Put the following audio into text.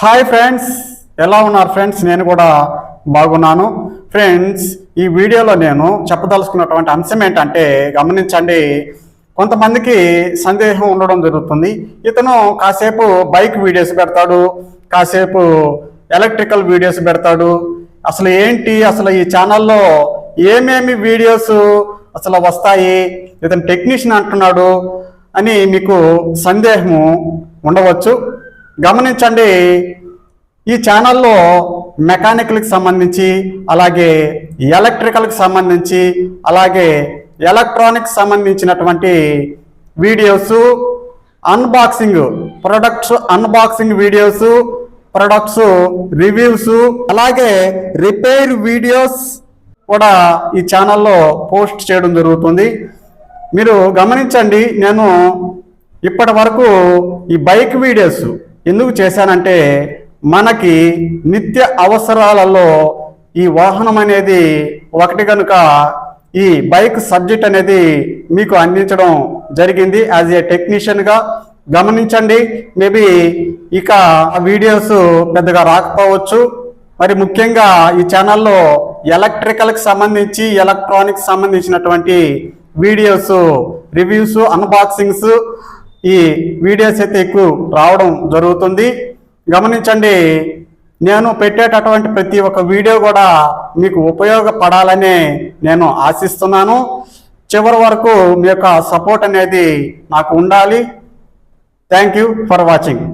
Hi friends ఎలా ఉన్నారు friends నేను కూడా బాగున్నాను. ఫ్రెండ్స్ ఈ వీడియోలో నేను చెప్పదలుచుకున్నటువంటి అంశం ఏంటంటే గమనించండి కొంతమందికి సందేహం ఉండడం జరుగుతుంది. ఇతను కాసేపు బైక్ వీడియోస్ పెడతాడు కాసేపు ఎలక్ట్రికల్ వీడియోస్ పెడతాడు. అసలు ఏంటి? అసలు ఈ ఛానల్లో ఏమేమి వీడియోస్ అసలు వస్తాయి? ఇతను టెక్నీషియన్ అంటున్నాడు అని మీకు సందేహము ఉండవచ్చు. గమనించండి ఈ ఛానల్లో మెకానికల్కి సంబంధించి అలాగే ఎలక్ట్రికల్కి సంబంధించి అలాగే ఎలక్ట్రానిక్స్ సంబంధించినటువంటి videos unboxing products unboxing videos products reviews అలాగే రిపేర్ వీడియోస్ కూడా ఈ ఛానల్లో పోస్ట్ చేయడం జరుగుతుంది. మీరు గమనించండి నేను ఇప్పటి వరకు ఈ బైక్ వీడియోస్ ఎందుకు చేశానంటే మనకి నిత్య అవసరాలలో ఈ వాహనం అనేది ఒకటి కనుక ఈ బైక్ సబ్జెక్ట్ అనేది మీకు అందించడం జరిగింది యాజ్ ఏ టెక్నీషియన్గా గమనించండి. మేబీ ఇక వీడియోస్ పెద్దగా రాకపోవచ్చు. మరి ముఖ్యంగా ఈ ఛానల్లో ఎలక్ట్రికల్కి సంబంధించి ఎలక్ట్రానిక్స్ సంబంధించినటువంటి వీడియోస్ రివ్యూస్ అన్బాక్సింగ్స్ ఈ వీడియోస్ అయితే ఎక్కువ రావడం జరుగుతుంది. గమనించండి నేను పెట్టేటటువంటి ప్రతి ఒక్క వీడియో కూడా మీకు ఉపయోగపడాలని నేను ఆశిస్తున్నాను. చివరి వరకు మీ యొక్క సపోర్ట్ అనేది నాకు ఉండాలి. Thank you for watching